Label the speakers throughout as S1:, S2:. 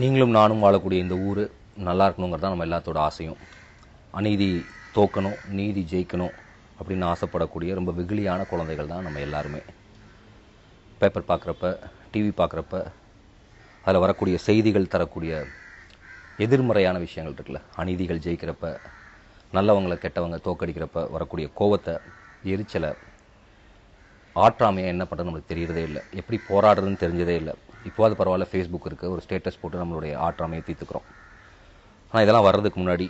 S1: நீங்களும் நானும் வாழக்கூடிய இந்த ஊர் நல்லா இருக்கணுங்கிறது தான் நம்ம எல்லாத்தோட ஆசையும். அநீதி தோக்கணும் நீதி ஜெயிக்கணும் அப்படின்னு ஆசைப்படக்கூடிய ரொம்ப வெகுளியான குழந்தைகள் தான் நம்ம எல்லாருமே. பேப்பர் பார்க்குறப்ப டிவி பார்க்குறப்ப அதில் வரக்கூடிய செய்திகள் தரக்கூடிய எதிர்மறையான விஷயங்கள் இருக்குல்ல. அநீதிகள் ஜெயிக்கிறப்ப நல்லவங்களை கெட்டவங்க தோக்கடிக்கிறப்ப வரக்கூடிய கோவத்தை எரிச்சலை ஆற்றாமையாக என்ன பண்ணுறது நம்மளுக்கு தெரியறதே இல்லை. எப்படி போராடுறதுன்னு தெரிஞ்சதே இல்லை. இப்போது பரவாயில்ல ஃபேஸ்புக் இருக்குது ஒரு ஸ்டேட்டஸ் போட்டு நம்மளுடைய ஆற்றாமையை தீர்த்துக்கிறோம். ஆனால் இதெல்லாம் வர்றதுக்கு முன்னாடி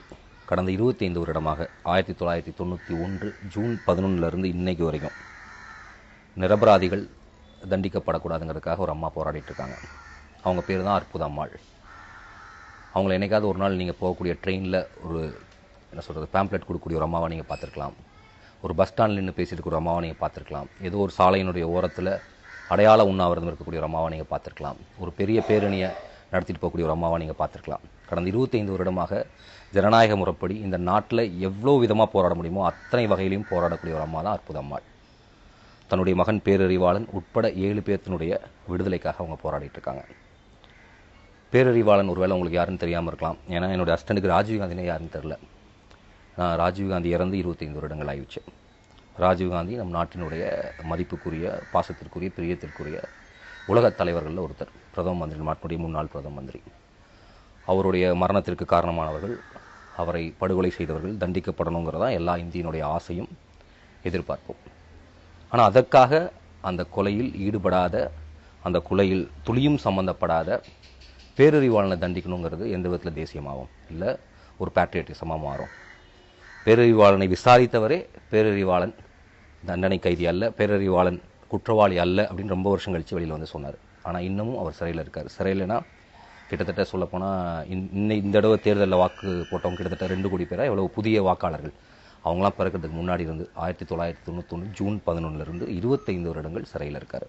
S1: கடந்த இருபத்தைந்து வருடமாக ஆயிரத்தி தொள்ளாயிரத்தி தொண்ணூற்றி ஒன்று ஜூன் பதினொன்றுலேருந்து இன்னைக்கு வரைக்கும் நிரபராதிகள் தண்டிக்கப்படக்கூடாதுங்கிறதுக்காக ஒரு அம்மா போராடிட்டுருக்காங்க அவங்க பேர் தான் அற்புத அம்மாள். அவங்கள என்னைக்காவது ஒரு நாள் நீங்கள் போகக்கூடிய ட்ரெயினில் ஒரு என்ன சொல்கிறது பேம்ப்ளெட் கொடுக்கக்கூடிய ஒரு அம்மாவை நீங்கள் பார்த்துருக்கலாம். ஒரு பஸ் ஸ்டாண்டில் நின்று பேசிட்டு ஒரு அம்மாவை நீங்கள் பார்த்துருக்கலாம். ஏதோ ஒரு சாலையினுடைய ஓரத்தில் அடையாள உண்ணாவிரதம் இருக்கக்கூடிய ஒரு அம்மாவை நீங்கள் பார்த்துருக்கலாம். ஒரு பெரிய பேரணியை நடத்திட்டு போகக்கூடிய ஒரு அம்மாவை நீங்கள் பார்த்துருக்கலாம். கடந்த இருபத்தைந்து வருடமாக ஜனநாயக முறைப்படி இந்த நாட்டில் எவ்வளோ விதமாக போராட முடியுமோ அத்தனை வகையிலையும் போராடக்கூடிய ஒரு அம்மா தான் அற்புத அம்மாள். தன்னுடைய மகன் பேரறிவாளன் உட்பட ஏழு பேர்த்தினுடைய விடுதலைக்காக அவங்க போராடிட்டு இருக்காங்க. பேரறிவாளன் ஒருவேளை உங்களுக்கு யாருன்னு தெரியாமல் இருக்கலாம். ஏன்னா என்னுடைய அஸ்டண்டுக்கு ராஜீவ்காந்தினே யாருன்னு தெரில நான் ராஜீவ்காந்தி இறந்து இருபத்தைந்து வருடங்கள் ஆயிடுச்சு. ராஜீவ்காந்தி நம் நாட்டினுடைய மதிப்புக்குரிய பாசத்திற்குரிய பிரியத்திற்குரிய உலகத் தலைவர்களில் ஒருத்தர். பிரதம மந்திரி நாட்டினுடைய முன்னாள் பிரதம மந்திரி. அவருடைய மரணத்திற்கு காரணமானவர்கள் அவரை படுகொலை செய்தவர்கள் தண்டிக்கப்படணுங்கிறதா எல்லா இந்தியனுடைய ஆசையும் எதிர்பார்ப்போம். ஆனால் அதற்காக அந்த கொலையில் ஈடுபடாத அந்த கொலையில் துளியும் சம்பந்தப்படாத பேரறிவாளனை தண்டிக்கணுங்கிறது எந்த விதத்தில் தேசியமாகும்? இல்லை ஒரு பேட்ரியட்டிசமாக மாறும்? பேரறிவாளனை விசாரித்தவரே பேரறிவாளன். தண்டனை கைதி அல்ல பேரறிவாளன் குற்றவாளி அல்ல அப்படின்னு ரொம்ப வருஷம் கழித்து வெளியில் வந்து சொன்னார். ஆனால் இன்னமும் அவர் சிறையில் இருக்கார். சிறையில்னா கிட்டத்தட்ட சொல்லப்போனால் இன்னை இந்த தடவை தேர்தலில் வாக்கு போட்டவங்க கிட்டத்தட்ட ரெண்டு கோடி பேராக எவ்வளோ புதிய வாக்காளர்கள். அவங்களாம் பிறக்கிறதுக்கு முன்னாடி இருந்து ஆயிரத்தி தொள்ளாயிரத்தி தொண்ணூத்தொன்று ஜூன் பதினொன்றுலேருந்து இருபத்தைந்து வருடங்கள் சிறையில் இருக்கார்.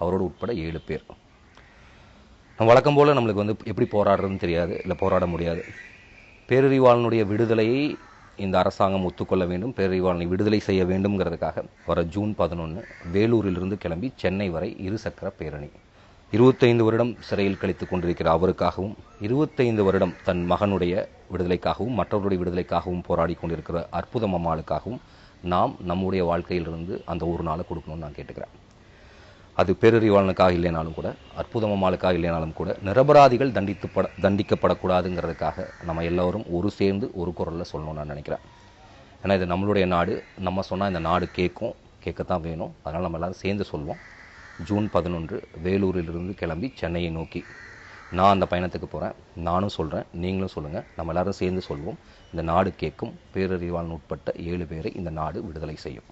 S1: அவரோடு உட்பட ஏழு பேர். நம்ம வழக்கம் போல் நம்மளுக்கு வந்து எப்படி போராடுறதுன்னு தெரியாது இல்லை போராட முடியாது. பேரறிவாளனுடைய விடுதலையை இந்த அரசாங்கம் ஒத்துக்கொள்ள வேண்டும் பேரறிவாளனை விடுதலை செய்ய வேண்டும்ங்கிறதுக்காக வர ஜூன் பதினொன்று வேலூரிலிருந்து கிளம்பி சென்னை வரை இருசக்கர பேரணி. இருபத்தைந்து வருடம் சிறையில் கழித்துக் கொண்டிருக்கிற அவருக்காகவும் இருபத்தைந்து வருடம் தன் மகனுடைய விடுதலைக்காகவும் மற்றவருடைய விடுதலைக்காகவும் போராடி கொண்டிருக்கிற அற்புதம் அம்மாளுக்காகவும் நாம் நம்முடைய வாழ்க்கையிலிருந்து அந்த ஒரு நாளை கொடுக்கணும்னு நான் கேட்டுக்கிறேன். அது பேரறிவாளனுக்காக இல்லைனாலும் கூட அற்புதம் இல்லைனாலும் கூட நிரபராதிகள் தண்டித்துப்பட தண்டிக்கப்படக்கூடாதுங்கிறதுக்காக நம்ம எல்லோரும் ஒரு சேர்ந்து ஒரு குரலில் சொல்லணும்னு நான் நினைக்கிறேன். ஏன்னா இது நம்மளுடைய நாடு. நம்ம சொன்னால் இந்த நாடு கேட்கும் கேட்கத்தான் வேணும். அதனால் நம்ம எல்லாரும் சேர்ந்து சொல்வோம். ஜூன் பதினொன்று வேலூரிலிருந்து கிளம்பி சென்னையை நோக்கி. நான் அந்த பயணத்துக்கு போகிறேன் நானும் சொல்கிறேன் நீங்களும் சொல்லுங்கள் நம்ம எல்லாரும் சேர்ந்து சொல்வோம். இந்த நாடு கேட்கும் பேரறிவாளன் உட்பட்ட ஏழு பேரை இந்த நாடு விடுதலை செய்யும்.